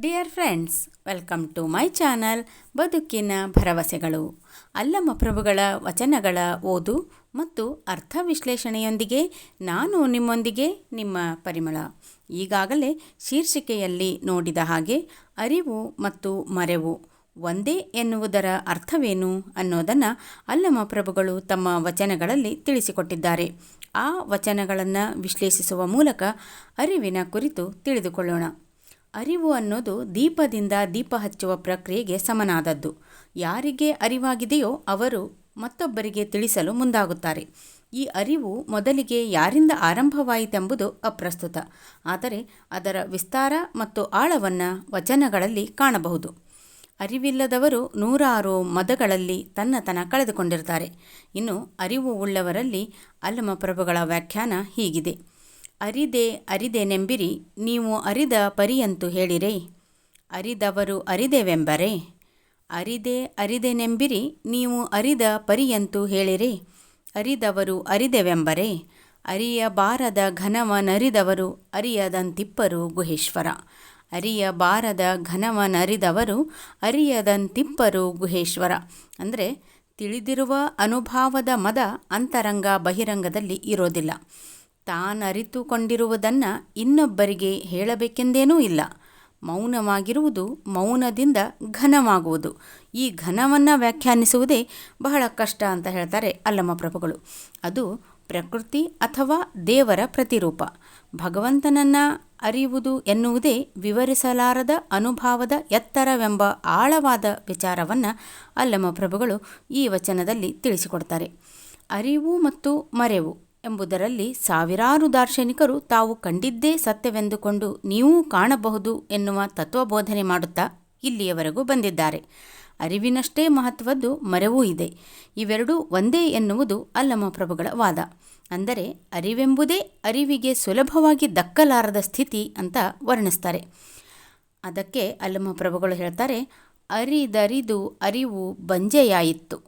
Dear friends welcome to my channel ಬದುಕಿನ ಭರವಸೆಗಳು. ಅಲ್ಲಮ ಪ್ರಭುಗಳ ವಚನಗಳ ಓದು ಮತ್ತು ಅರ್ಥ ವಿಶ್ಲೇಷಣೆಯೊಂದಿಗೆ ನಾನು ನಿಮ್ಮೊಂದಿಗೆ ನಿಮ್ಮ ಪರಿಮಳ. ಈಗಾಗಲೇ ಶೀರ್ಷಿಕೆಯಲ್ಲಿ ನೋಡಿದ ಹಾಗೆ ಅರಿವು ಮತ್ತು ಮರೆವು ಒಂದೇ ಎನ್ನುವುದರ ಅರ್ಥವೇನು ಅನ್ನೋದನ್ನು ಅಲ್ಲಮ ಪ್ರಭುಗಳು ತಮ್ಮ ವಚನಗಳಲ್ಲಿ ತಿಳಿಸಿಕೊಟ್ಟಿದ್ದಾರೆ. ಆ ವಚನಗಳನ್ನು ವಿಶ್ಲೇಷಿಸುವ ಮೂಲಕ ಅರಿವಿನ ಕುರಿತು ತಿಳಿದುಕೊಳ್ಳೋಣ. ಅರಿವು ಅನ್ನೋದು ದೀಪದಿಂದ ದೀಪ ಹಚ್ಚುವ ಪ್ರಕ್ರಿಯೆಗೆ ಸಮನಾದದ್ದು. ಯಾರಿಗೆ ಅರಿವಾಗಿದೆಯೋ ಅವರು ಮತ್ತೊಬ್ಬರಿಗೆ ತಿಳಿಸಲು ಮುಂದಾಗುತ್ತಾರೆ. ಈ ಅರಿವು ಮೊದಲಿಗೆ ಯಾರಿಂದ ಆರಂಭವಾಯಿತೆಂಬುದು ಅಪ್ರಸ್ತುತ. ಆದರೆ ಅದರ ವಿಸ್ತಾರ ಮತ್ತು ಆಳವನ್ನು ವಚನಗಳಲ್ಲಿ ಕಾಣಬಹುದು. ಅರಿವಿಲ್ಲದವರು ನೂರಾರು ಮದಗಳಲ್ಲಿ ತನ್ನತನ ಕಳೆದುಕೊಂಡಿರ್ತಾರೆ. ಇನ್ನು ಅರಿವು ಉಳ್ಳವರಲ್ಲಿ ಅಲ್ಲಮ ಪ್ರಭುಗಳ ವ್ಯಾಖ್ಯಾನ ಹೀಗಿದೆ. ಅರಿದೆ ಅರಿದೆ ನೆಂಬಿರಿ ನೀವು ಅರಿದ ಪರಿಯಂತು ಹೇಳಿರೆ. ಅರಿದವರು ಅರಿದೆವೆಂಬರೆ. ಅರಿದೆ ಅರಿದೆ ನೆಂಬಿರಿ ನೀವು ಅರಿದ ಪರಿಯಂತು ಹೇಳಿರೆ. ಅರಿದವರು ಅರಿದೆವೆಂಬರೆ. ಅರಿಯಬಾರದ ಘನವನರಿದವರು, ಅರಿಯದಂತಿಪ್ಪರು ಗುಹೇಶ್ವರ. ಅರಿಯಬಾರದ ಘನವನರಿದವರು, ಅರಿಯದಂತಿಪ್ಪರು ಗುಹೇಶ್ವರ. ಅಂದರೆ, ತಿಳಿದಿರುವ ಅನುಭಾವದ ಮದ ಅಂತರಂಗ ಬಹಿರಂಗದಲ್ಲಿ ಇರೋದಿಲ್ಲ. ತಾನರಿತುಕೊಂಡಿರುವುದನ್ನು ಇನ್ನೊಬ್ಬರಿಗೆ ಹೇಳಬೇಕೆಂದೇನೂ ಇಲ್ಲ. ಮೌನವಾಗಿರುವುದು ಮೌನದಿಂದ ಘನವಾಗುವುದು. ಈ ಘನವನ್ನು ವ್ಯಾಖ್ಯಾನಿಸುವುದೇ ಬಹಳ ಕಷ್ಟ ಅಂತ ಹೇಳ್ತಾರೆ ಅಲ್ಲಮ್ಮ ಪ್ರಭುಗಳು. ಅದು ಪ್ರಕೃತಿ ಅಥವಾ ದೇವರ ಪ್ರತಿರೂಪ. ಭಗವಂತನನ್ನು ಅರಿಯುವುದು ಎನ್ನುವುದೇ ವಿವರಿಸಲಾರದ ಅನುಭಾವದ ಎತ್ತರವೆಂಬ ಆಳವಾದ ವಿಚಾರವನ್ನು ಅಲ್ಲಮ್ಮ ಪ್ರಭುಗಳು ಈ ವಚನದಲ್ಲಿ ತಿಳಿಸಿಕೊಡ್ತಾರೆ. ಅರಿವು ಮತ್ತು ಮರೆವು. ಎಂಬುದರಲ್ಲಿ ಸಾವಿರಾರು ದಾರ್ಶನಿಕರು ತಾವು ಕಂಡಿದ್ದೇ ಸತ್ಯವೆಂದುಕೊಂಡು ನೀವೂ ಕಾಣಬಹುದು ಎನ್ನುವ ತತ್ವಬೋಧನೆ ಮಾಡುತ್ತಾ ಇಲ್ಲಿಯವರೆಗೂ ಬಂದಿದ್ದಾರೆ. ಅರಿವಿನಷ್ಟೇ ಮಹತ್ವದ್ದು ಮರೆವೂ ಇದೆ. ಇವೆರಡೂ ಒಂದೇ ಎನ್ನುವುದು ಅಲ್ಲಮ ಪ್ರಭುಗಳ ವಾದ. ಅಂದರೆ ಅರಿವೆಂಬುದೇ ಅರಿವಿಗೆ ಸುಲಭವಾಗಿ ದಕ್ಕಲಾರದ ಸ್ಥಿತಿ ಅಂತ ವರ್ಣಿಸ್ತಾರೆ. ಅದಕ್ಕೆ ಅಲ್ಲಮ ಪ್ರಭುಗಳು ಹೇಳ್ತಾರೆ, ಅರಿದರಿದು ಅರಿವು ಬಂಜೆಯಾಯಿತು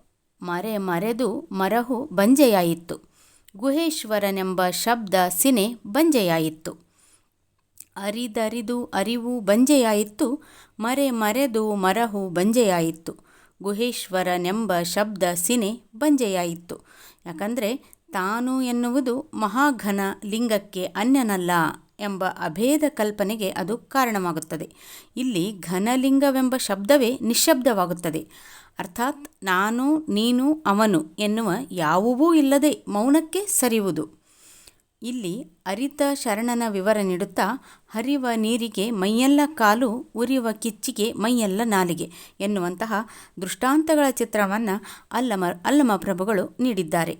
ಮರೆ ಮರೆದು ಮರಹು ಬಂಜೆಯಾಯಿತು ಗುಹೇಶ್ವರನೆಂಬ ಶಬ್ದ ಸಿನೆ ಬಂಜೆಯಾಯಿತು ಅರಿದರಿದು ಅರಿವು ಬಂಜೆಯಾಯಿತು ಮರೆ ಮರೆದು ಮರಹು ಬಂಜೆಯಾಯಿತು ಗುಹೇಶ್ವರನೆಂಬ ಶಬ್ದ ಸಿನೆ ಬಂಜೆಯಾಯಿತು ಯಾಕಂದರೆ ತಾನು ಎನ್ನುವುದು ಮಹಾಘನ ಲಿಂಗಕ್ಕೆ ಅನ್ಯನಲ್ಲ. ಎಂಬ ಅಭೇದ ಕಲ್ಪನೆಗೆ ಅದು ಕಾರಣವಾಗುತ್ತದೆ. ಇಲ್ಲಿ ಘನಲಿಂಗವೆಂಬ ಶಬ್ದವೇ ನಿಶ್ಶಬ್ದವಾಗುತ್ತದೆ. ಅರ್ಥಾತ್ ನಾನು, ನೀನು, ಅವನು ಎನ್ನುವ ಯಾವುವೂ ಇಲ್ಲದೆ ಮೌನಕ್ಕೆ ಸರಿಯುವುದು. ಇಲ್ಲಿ ಅರಿತ ಶರಣನ ವಿವರ ನೀಡುತ್ತಾ, ಹರಿವ ನೀರಿಗೆ ಮೈಯೆಲ್ಲ ಕಾಲು ಉರಿಯುವ ಕಿಚ್ಚಿಗೆ ಮೈಯೆಲ್ಲ ನಾಲಿಗೆ ಎನ್ನುವಂತಹ ದೃಷ್ಟಾಂತಗಳ ಚಿತ್ರವನ್ನು ಅಲ್ಲಮ ಅಲ್ಲಮ ಪ್ರಭುಗಳು ನೀಡಿದ್ದಾರೆ.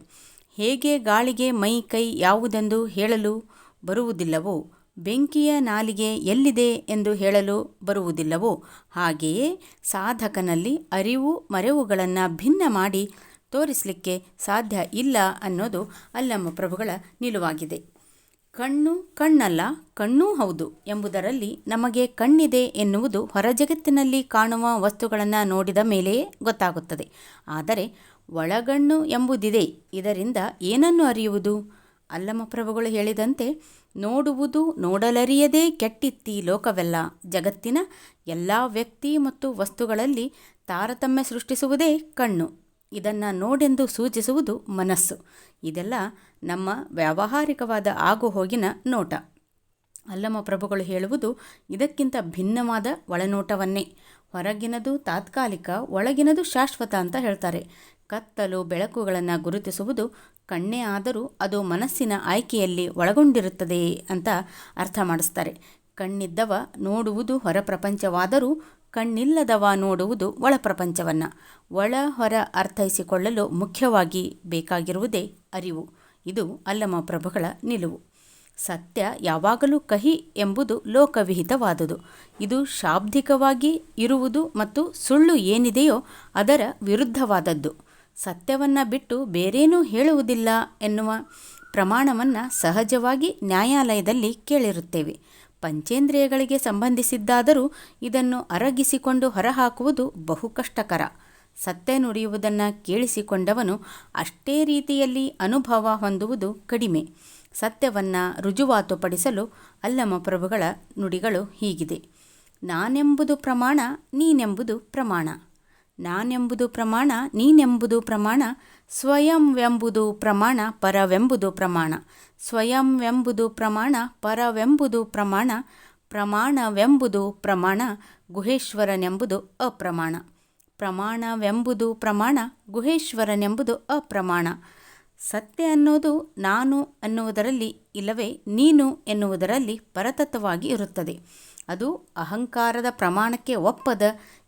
ಹೇಗೆ ಗಾಳಿಗೆ ಮೈ, ಕೈ ಯಾವುದೆಂದು ಹೇಳಲು ಬರುವುದಿಲ್ಲವೋ? ಬೆಂಕಿಯ ನಾಲಿಗೆ ಎಲ್ಲಿದೆ ಎಂದು ಹೇಳಲು ಬರುವುದಿಲ್ಲವೋ? ಹಾಗೆಯೇ ಸಾಧಕನಲ್ಲಿ ಅರಿವು ಮರೆವುಗಳನ್ನು ಭಿನ್ನ ಮಾಡಿ ತೋರಿಸಲಿಕ್ಕೆ ಸಾಧ್ಯ ಇಲ್ಲ ಅನ್ನೋದು ಅಲ್ಲಮ್ಮ ಪ್ರಭುಗಳ ನಿಲುವಾಗಿದೆ. ಕಣ್ಣು ಕಣ್ಣಲ್ಲ, ಕಣ್ಣೂ ಹೌದು ಎಂಬುದರಲ್ಲಿ ನಮಗೆ ಕಣ್ಣಿದೆ ಎನ್ನುವುದು ಹೊರಜಗತ್ತಿನಲ್ಲಿ ಕಾಣುವ ವಸ್ತುಗಳನ್ನು ನೋಡಿದ ಮೇಲೆಯೇ ಗೊತ್ತಾಗುತ್ತದೆ. ಆದರೆ ಒಳಗಣ್ಣು ಎಂಬುದಿದೆ, ಇದರಿಂದ ಏನನ್ನು ಅರಿಯುವುದು? ಅಲ್ಲಮ ಪ್ರಭುಗಳು ಹೇಳಿದಂತೆ, ನೋಡುವುದು ನೋಡಲರಿಯದೇ ಕೆಟ್ಟಿತ್ತಿ ಲೋಕವೆಲ್ಲ. ಜಗತ್ತಿನ ಎಲ್ಲ ವ್ಯಕ್ತಿ ಮತ್ತು ವಸ್ತುಗಳಲ್ಲಿ ತಾರತಮ್ಯ ಸೃಷ್ಟಿಸುವುದೇ ಕಣ್ಣು. ಇದನ್ನು ನೋಡೆಂದು ಸೂಚಿಸುವುದು ಮನಸ್ಸು. ಇದೆಲ್ಲ ನಮ್ಮ ವ್ಯಾವಹಾರಿಕವಾದ ಆಗುಹೋಗಿನ ನೋಟ. ಅಲ್ಲಮ ಪ್ರಭುಗಳು ಹೇಳುವುದು ಇದಕ್ಕಿಂತ ಭಿನ್ನವಾದ ಒಳನೋಟವನ್ನೇ. ಹೊರಗಿನದು ತಾತ್ಕಾಲಿಕ, ಒಳಗಿನದು ಶಾಶ್ವತ ಅಂತ ಹೇಳ್ತಾರೆ. ಕತ್ತಲು ಬೆಳಕುಗಳನ್ನು ಗುರುತಿಸುವುದು, ಕಣ್ಣೇ ಆದರೂ ಅದು ಮನಸ್ಸಿನ ಆಯ್ಕೆಯಲ್ಲಿ ಒಳಗೊಂಡಿರುತ್ತದೆ ಅಂತ ಅರ್ಥ ಮಾಡಿಸ್ತಾರೆ. ಕಣ್ಣಿದ್ದವ ನೋಡುವುದು ಹೊರ ಪ್ರಪಂಚವಾದರೂ ಕಣ್ಣಿಲ್ಲದವ ನೋಡುವುದು ಒಳ ಪ್ರಪಂಚವನ್ನು. ಒಳ ಹೊರ ಅರ್ಥೈಸಿಕೊಳ್ಳಲು ಮುಖ್ಯವಾಗಿ ಬೇಕಾಗಿರುವುದೇ ಅರಿವು. ಇದು ಅಲ್ಲಮ ಪ್ರಭುಗಳ ನಿಲುವು. ಸತ್ಯ ಯಾವಾಗಲೂ ಕಹಿ ಎಂಬುದು ಲೋಕವಿಹಿತವಾದುದು. ಇದು ಶಾಬ್ದಿಕವಾಗಿ ಇರುವುದು ಮತ್ತು ಸುಳ್ಳು ಏನಿದೆಯೋ ಅದರ ವಿರುದ್ಧವಾದದ್ದು. ಸತ್ಯವನ್ನು ಬಿಟ್ಟು ಬೇರೇನೂ ಹೇಳುವುದಿಲ್ಲ ಎನ್ನುವ ಪ್ರಮಾಣವನ್ನು ಸಹಜವಾಗಿ ನ್ಯಾಯಾಲಯದಲ್ಲಿ ಕೇಳಿರುತ್ತೇವೆ. ಪಂಚೇಂದ್ರಿಯಗಳಿಗೆ ಸಂಬಂಧಿಸಿದ್ದಾದರೂ ಇದನ್ನು ಅರಗಿಸಿಕೊಂಡು ಹೊರಹಾಕುವುದು ಬಹು ಕಷ್ಟಕರ. ಸತ್ಯ ನುಡಿಯುವುದನ್ನು ಕೇಳಿಸಿಕೊಂಡವನು ಅಷ್ಟೇ ರೀತಿಯಲ್ಲಿ ಅನುಭವ ಹೊಂದುವುದು ಕಡಿಮೆ. ಸತ್ಯವನ್ನು ರುಜುವಾತುಪಡಿಸಲು ಅಲ್ಲಮ ಪ್ರಭುಗಳ ನುಡಿಗಳು ಹೀಗಿದೆ. ನಾನೆಂಬುದು ಪ್ರಮಾಣ, ನೀನೆಂಬುದು ಪ್ರಮಾಣ. ನಾನೆಂಬುದು ಪ್ರಮಾಣ, ನೀನೆಂಬುದು ಪ್ರಮಾಣ ಸ್ವಯಂವೆಂಬುದು ಪ್ರಮಾಣ, ಪರವೆಂಬುದು ಪ್ರಮಾಣ. ಸ್ವಯಂವೆಂಬುದು ಪ್ರಮಾಣ, ಪರವೆಂಬುದು ಪ್ರಮಾಣ, ಪ್ರಮಾಣವೆಂಬುದು ಪ್ರಮಾಣ, ಗುಹೇಶ್ವರನೆಂಬುದು ಅಪ್ರಮಾಣ. ಪ್ರಮಾಣವೆಂಬುದು ಪ್ರಮಾಣ, ಗುಹೇಶ್ವರನೆಂಬುದು ಅಪ್ರಮಾಣ. ಸತ್ಯ ಅನ್ನೋದು ನಾನು ಅನ್ನುವುದರಲ್ಲಿ ಇಲ್ಲವೇ ನೀನು ಎನ್ನುವುದರಲ್ಲಿ ಪರತತ್ವವಾಗಿ ಇರುತ್ತದೆ. ಅದು ಅಹಂಕಾರದ ಪ್ರಮಾಣಕ್ಕೆ ಒಪ್ಪದ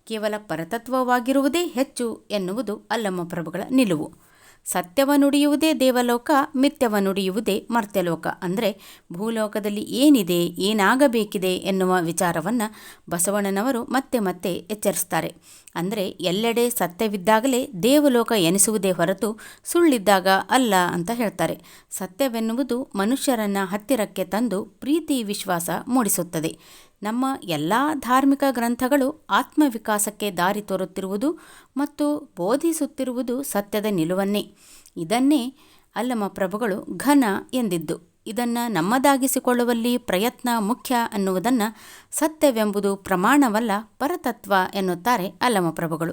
ಕೇವಲ ಪರತತ್ವವಾಗಿರುವುದೇ ಹೆಚ್ಚು ಎನ್ನುವುದು ಅಲ್ಲಮ್ಮ ಪ್ರಭುಗಳ ನಿಲುವು. ಸತ್ಯವ ನುಡಿಯುವುದೇ ದೇವಲೋಕ, ಮಿಥ್ಯವ ನುಡಿಯುವುದೇ ಮರ್ತ್ಯಲೋಕ. ಅಂದರೆ ಭೂಲೋಕದಲ್ಲಿ ಏನಿದೆ, ಏನಾಗಬೇಕಿದೆ ಎನ್ನುವ ವಿಚಾರವನ್ನು ಬಸವಣ್ಣನವರು ಮತ್ತೆ ಮತ್ತೆ ಎಚ್ಚರಿಸ್ತಾರೆ. ಅಂದರೆ ಎಲ್ಲೆಡೆ ಸತ್ಯವಿದ್ದಾಗಲೇ ದೇವಲೋಕ ಎನಿಸುವುದೇ ಹೊರತು ಸುಳ್ಳಿದ್ದಾಗ ಅಲ್ಲ ಅಂತ ಹೇಳ್ತಾರೆ. ಸತ್ಯವೆನ್ನುವುದು ಮನುಷ್ಯರನ್ನು ಹತ್ತಿರಕ್ಕೆ ತಂದು ಪ್ರೀತಿ ವಿಶ್ವಾಸ ಮೂಡಿಸುತ್ತದೆ. ನಮ್ಮ ಎಲ್ಲ ಧಾರ್ಮಿಕ ಗ್ರಂಥಗಳು ಆತ್ಮವಿಕಾಸಕ್ಕೆ ದಾರಿ ತೋರುತ್ತಿರುವುದು ಮತ್ತು ಬೋಧಿಸುತ್ತಿರುವುದು ಸತ್ಯದ ನಿಲುವನ್ನೇ. ಇದನ್ನೇ ಅಲ್ಲಮ ಪ್ರಭುಗಳು ಘನ ಎಂದಿದ್ದು. ಇದನ್ನು ನಮ್ಮದಾಗಿಸಿಕೊಳ್ಳುವಲ್ಲಿ ಪ್ರಯತ್ನ ಮುಖ್ಯ ಅನ್ನುವುದನ್ನು ಸತ್ಯವೆಂಬುದು ಪ್ರಮಾಣವಲ್ಲ ಪರತತ್ವ ಎನ್ನುತ್ತಾರೆ ಅಲ್ಲಮ ಪ್ರಭುಗಳು.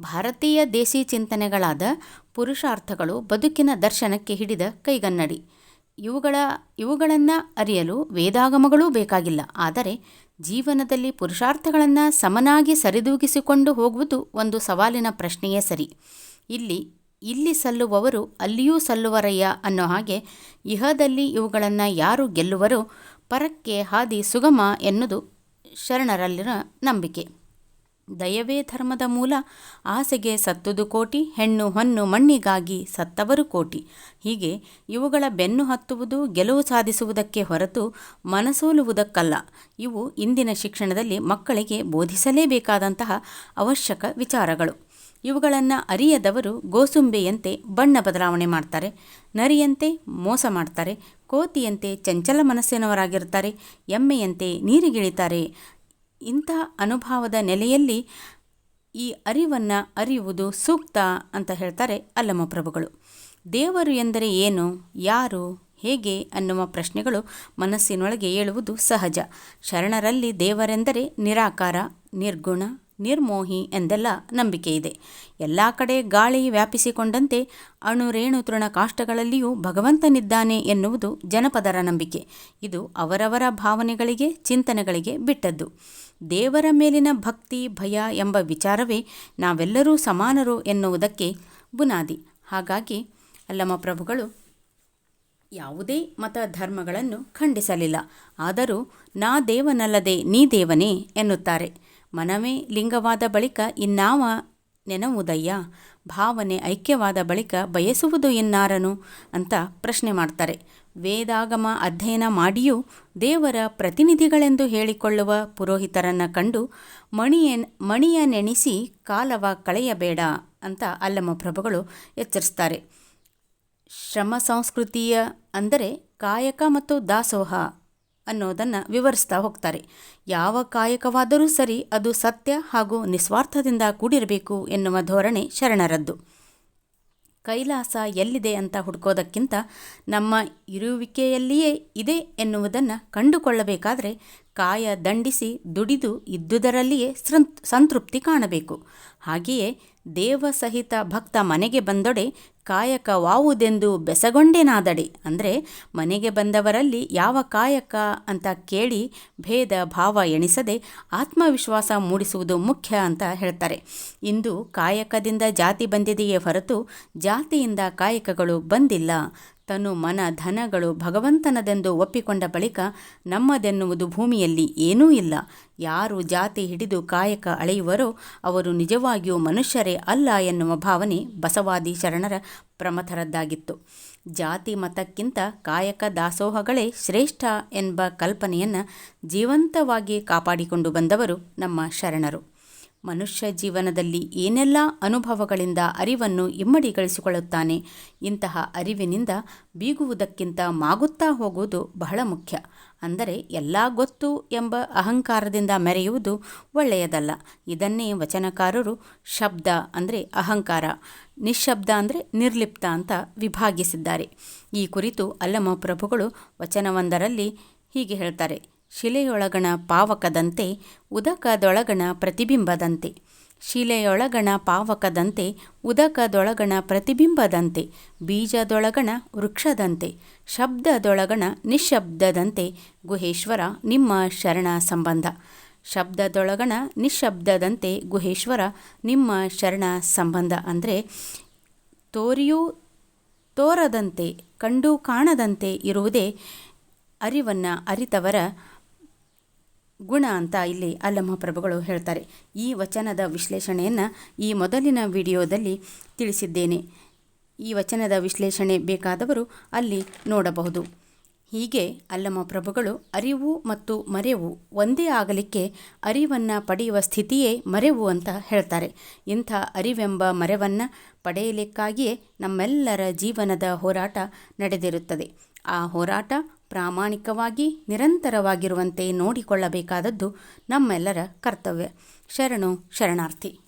ಭಾರತೀಯ ದೇಸಿ ಚಿಂತನೆಗಳಾದ ಪುರುಷಾರ್ಥಗಳು ಬದುಕಿನ ದರ್ಶನಕ್ಕೆ ಹಿಡಿದ ಕೈಗನ್ನಡಿ. ಇವುಗಳ, ಇವುಗಳನ್ನು ಅರಿಯಲು ವೇದಾಗಮಗಳೂ ಬೇಕಾಗಿಲ್ಲ. ಆದರೆ ಜೀವನದಲ್ಲಿ ಪುರುಷಾರ್ಥಗಳನ್ನು ಸಮನಾಗಿ ಸರಿದೂಗಿಸಿಕೊಂಡು ಹೋಗುವುದು ಒಂದು ಸವಾಲಿನ ಪ್ರಶ್ನೆಯೇ ಸರಿ. ಇಲ್ಲಿ ಇಲ್ಲಿ ಸಲ್ಲುವವರು ಅಲ್ಲಿಯೂ ಸಲ್ಲುವರಯ್ಯ ಅನ್ನೋ ಹಾಗೆ ಇಹದಲ್ಲಿ ಇವುಗಳನ್ನು ಯಾರು ಗೆಲ್ಲುವರೋ ಪರಕ್ಕೆ ಹಾದಿ ಸುಗಮ ಎನ್ನುವುದು ಶರಣರಲ್ಲಿನ ನಂಬಿಕೆ. ದಯವೇ ಧರ್ಮದ ಮೂಲ. ಆಸೆಗೆ ಸತ್ತುದು ಕೋಟಿ, ಹೆಣ್ಣು ಹೊನ್ನು ಮಣ್ಣಿಗಾಗಿ ಸತ್ತವರು ಕೋಟಿ. ಹೀಗೆ ಇವುಗಳ ಬೆನ್ನು ಹತ್ತುವುದು, ಗೆಲುವು ಸಾಧಿಸುವುದಕ್ಕೆ ಹೊರತು ಮನಸೋಲುವುದಕ್ಕಲ್ಲ. ಇವು ಇಂದಿನ ಶಿಕ್ಷಣದಲ್ಲಿ ಮಕ್ಕಳಿಗೆ ಬೋಧಿಸಲೇಬೇಕಾದಂತಹ ಅವಶ್ಯಕ ವಿಚಾರಗಳು. ಇವುಗಳನ್ನು ಅರಿಯದವರು ಗೋಸುಂಬೆಯಂತೆ ಬಣ್ಣ ಬದಲಾವಣೆ ಮಾಡ್ತಾರೆ, ನರಿಯಂತೆ ಮೋಸ ಮಾಡ್ತಾರೆ, ಕೋತಿಯಂತೆ ಚಂಚಲ ಮನಸ್ಸಿನವರಾಗಿರ್ತಾರೆ, ಎಮ್ಮೆಯಂತೆ ನೀರಿಗಿಳಿತಾರೆ ಇಂಥ ಅನುಭವದ ನೆಲೆಯಲ್ಲಿ ಈ ಅರಿವನ್ನು ಅರಿಯುವುದು ಸೂಕ್ತ ಅಂತ ಹೇಳ್ತಾರೆ ಅಲ್ಲಮ ಪ್ರಭುಗಳು. ದೇವರು ಎಂದರೆ ಏನು, ಯಾರು, ಹೇಗೆ ಅನ್ನುವ ಪ್ರಶ್ನೆಗಳು ಮನಸ್ಸಿನೊಳಗೆ ಏಳುವುದು ಸಹಜ. ಶರಣರಲ್ಲಿ ದೇವರೆಂದರೆ ನಿರಾಕಾರ, ನಿರ್ಗುಣ, ನಿರ್ಮೋಹಿ ಎಂದೆಲ್ಲ ನಂಬಿಕೆ ಇದೆ. ಎಲ್ಲ ಕಡೆ ಗಾಳಿ ವ್ಯಾಪಿಸಿಕೊಂಡಂತೆ ಅಣು ರೇಣು ತೃಣ ಕಾಷ್ಟಗಳಲ್ಲಿಯೂ ಭಗವಂತನಿದ್ದಾನೆ ಎನ್ನುವುದು ಜನಪದರ ನಂಬಿಕೆ. ಇದು ಅವರವರ ಭಾವನೆಗಳಿಗೆ, ಚಿಂತನೆಗಳಿಗೆ ಬಿಟ್ಟದ್ದು. ದೇವರ ಮೇಲಿನ ಭಕ್ತಿ, ಭಯ ಎಂಬ ವಿಚಾರವೇ ನಾವೆಲ್ಲರೂ ಸಮಾನರು ಎನ್ನುವುದಕ್ಕೆ ಬುನಾದಿ. ಹಾಗಾಗಿ ಅಲ್ಲಮ ಪ್ರಭುಗಳು, ಯಾವುದೇ ಮತ ಧರ್ಮಗಳನ್ನು ಖಂಡಿಸಲಿಲ್ಲ. ಆದರೂ ನಾ ದೇವನಲ್ಲದೆ ನೀ ದೇವನೇ ಎನ್ನುತ್ತಾರೆ. ಮನವೇ ಲಿಂಗವಾದ ಬಳಿಕ ಇನ್ನಾವ ನೆನವುದಯ್ಯ? ಭಾವನೆ ಐಕ್ಯವಾದ ಬಳಿಕ ಬಯಸುವುದು ಇನ್ನಾರನು? ಅಂತ ಪ್ರಶ್ನೆ ಮಾಡ್ತಾರೆ. ವೇದಾಗಮ ಅಧ್ಯಯನ ಮಾಡಿಯೂ ದೇವರ ಪ್ರತಿನಿಧಿಗಳೆಂದು ಹೇಳಿಕೊಳ್ಳುವ ಪುರೋಹಿತರನ್ನು ಕಂಡು ಮಣಿಯ ಮಣಿಯ ನೆನೆಸಿ ಕಾಲವ ಕಳೆಯಬೇಡ ಅಂತ ಅಲ್ಲಮ ಪ್ರಭುಗಳು ಎಚ್ಚರಿಸ್ತಾರೆ. ಶ್ರಮ ಸಂಸ್ಕೃತಿಯ ಅಂದರೆ ಕಾಯಕ ಮತ್ತು ದಾಸೋಹ ಅನ್ನೋದನ್ನು ವಿವರಿಸ್ತಾ ಹೋಗ್ತಾರೆ. ಯಾವ ಕಾಯಕವಾದರೂ ಸರಿ ಅದು ಸತ್ಯ ಹಾಗೂ ನಿಸ್ವಾರ್ಥದಿಂದ ಕೂಡಿರಬೇಕು ಎನ್ನುವ ಧೋರಣೆ ಶರಣರದ್ದು. ಕೈಲಾಸ ಎಲ್ಲಿದೆ ಅಂತ ಹುಡ್ಕೋದಕ್ಕಿಂತ ನಮ್ಮ ಇರುವಿಕೆಯಲ್ಲಿಯೇ ಇದೆ ಎನ್ನುವುದನ್ನು ಕಂಡುಕೊಳ್ಳಬೇಕಾದರೆ ಕಾಯ ದಂಡಿಸಿ ದುಡಿದು ಇದ್ದುದರಲ್ಲಿಯೇ ಸಂತೃಪ್ತಿ ಕಾಣಬೇಕು. ಹಾಗೆಯೇ ದೇವ ಸಹಿತ ಭಕ್ತ ಮನೆಗೆ ಬಂದೊಡೆ ಕಾಯಕವಾವುದೆಂದು ಬೆಸಗೊಂಡೆನಾದಡಿ? ಅಂದರೆ ಮನೆಗೆ ಬಂದವರಲ್ಲಿ ಯಾವ ಕಾಯಕ ಅಂತ ಕೇಳಿ ಭೇದ ಭಾವ ಎಣಿಸದೆ ಆತ್ಮವಿಶ್ವಾಸ ಮೂಡಿಸುವುದು ಮುಖ್ಯ ಅಂತ ಹೇಳ್ತಾರೆ. ಇಂದು ಕಾಯಕದಿಂದ ಜಾತಿ ಬಂದಿದೆಯೇ ಹೊರತು ಜಾತಿಯಿಂದ ಕಾಯಕಗಳು ಬಂದಿಲ್ಲ. ತನು ಮನ ಧನಗಳು ಭಗವಂತನದೆಂದು ಒಪ್ಪಿಕೊಂಡ ಬಳಿಕ ನಮ್ಮದೆನ್ನುವುದು ಭೂಮಿಯಲ್ಲಿ ಏನೂ ಇಲ್ಲ. ಯಾರು ಜಾತಿ ಹಿಡಿದು ಕಾಯಕ ಅಳೆಯುವರೋ ಅವರು ನಿಜವಾಗಿಯೂ ಮನುಷ್ಯರೇ ಅಲ್ಲ ಎನ್ನುವ ಭಾವನೆ ಬಸವಾದಿ ಶರಣರ ಪ್ರಮಥರದ್ದಾಗಿತ್ತು. ಜಾತಿ ಮತಕ್ಕಿಂತ ಕಾಯಕ ದಾಸೋಹಗಳೇ ಶ್ರೇಷ್ಠ ಎಂಬ ಕಲ್ಪನೆಯನ್ನು ಜೀವಂತವಾಗಿ ಕಾಪಾಡಿಕೊಂಡು ಬಂದವರು ನಮ್ಮ ಶರಣರು. ಮನುಷ್ಯ ಜೀವನದಲ್ಲಿ ಏನೆಲ್ಲ ಅನುಭವಗಳಿಂದ ಅರಿವನ್ನು ಇಮ್ಮಡಿಗಳಿಸಿಕೊಳ್ಳುತ್ತಾನೆ ಇಂತಹ ಅರಿವಿನಿಂದ ಬೀಗುವುದಕ್ಕಿಂತ ಮಾಗುತ್ತಾ ಹೋಗುವುದು ಬಹಳ ಮುಖ್ಯ. ಅಂದರೆ ಎಲ್ಲ ಗೊತ್ತು ಎಂಬ ಅಹಂಕಾರದಿಂದ ಮೆರೆಯುವುದು ಒಳ್ಳೆಯದಲ್ಲ. ಇದನ್ನೇ ವಚನಕಾರರು ಶಬ್ದ ಅಂದರೆ ಅಹಂಕಾರ ನಿಶ್ಶಬ್ದ ಅಂದರೆ ನಿರ್ಲಿಪ್ತ ಅಂತ ವಿಭಾಗಿಸಿದ್ದಾರೆ. ಈ ಕುರಿತು ಅಲ್ಲಮ ಪ್ರಭುಗಳು ವಚನವೊಂದರಲ್ಲಿ ಹೀಗೆ ಹೇಳ್ತಾರೆ ಶಿಲೆಯೊಳಗಣ ಪಾವಕದಂತೆ, ಉದಕದೊಳಗಣ ಪ್ರತಿಬಿಂಬದಂತೆ. ಶಿಲೆಯೊಳಗಣ ಪಾವಕದಂತೆ, ಉದಕದೊಳಗಣ ಪ್ರತಿಬಿಂಬದಂತೆ. ಬೀಜದೊಳಗಣ ವೃಕ್ಷದಂತೆ. ಶಬ್ದದೊಳಗಣ ನಿಶಬ್ದದಂತೆ. ಗುಹೇಶ್ವರ, ನಿಮ್ಮ ಶರಣ ಸಂಬಂಧ. ಶಬ್ದದೊಳಗಣ ನಿಶಬ್ದದಂತೆ. ಗುಹೇಶ್ವರ, ನಿಮ್ಮ ಶರಣ ಸಂಬಂಧ. ಅಂದರೆ, ತೋರಿಯೂ ತೋರದಂತೆ, ಕಂಡು ಕಾಣದಂತೆ ಇರುವುದೇ ಅರಿವನ್ನು ಅರಿತವರ ಗುಣ ಅಂತ ಇಲ್ಲಿ ಅಲ್ಲಮ್ಮ ಪ್ರಭುಗಳು ಹೇಳ್ತಾರೆ. ಈ ವಚನದ ವಿಶ್ಲೇಷಣೆಯನ್ನು ಈ ಮೊದಲಿನ ವಿಡಿಯೋದಲ್ಲಿ ತಿಳಿಸಿದ್ದೇನೆ. ಈ ವಚನದ ವಿಶ್ಲೇಷಣೆ ಬೇಕಾದವರು ಅಲ್ಲಿ ನೋಡಬಹುದು. ಹೀಗೆ ಅಲ್ಲಮ ಪ್ರಭುಗಳು ಅರಿವು ಮತ್ತು ಮರೆವು ಒಂದೇ ಆಗಲಿಕ್ಕೆ ಅರಿವನ್ನು ಪಡೆಯುವ ಸ್ಥಿತಿಯೇ ಮರೆವು ಅಂತ ಹೇಳ್ತಾರೆ. ಇಂಥ ಅರಿವೆಂಬ ಮರೆವನ್ನು ಪಡೆಯಲಿಕ್ಕಾಗಿಯೇ ನಮ್ಮೆಲ್ಲರ ಜೀವನದ ಹೋರಾಟ ನಡೆದಿರುತ್ತದೆ. ಆ ಹೋರಾಟ ಪ್ರಾಮಾಣಿಕವಾಗಿ ನಿರಂತರವಾಗಿರುವಂತೆ ನೋಡಿಕೊಳ್ಳಬೇಕಾದದ್ದು ನಮ್ಮೆಲ್ಲರ ಕರ್ತವ್ಯ. ಶರಣು ಶರಣಾರ್ಥಿ.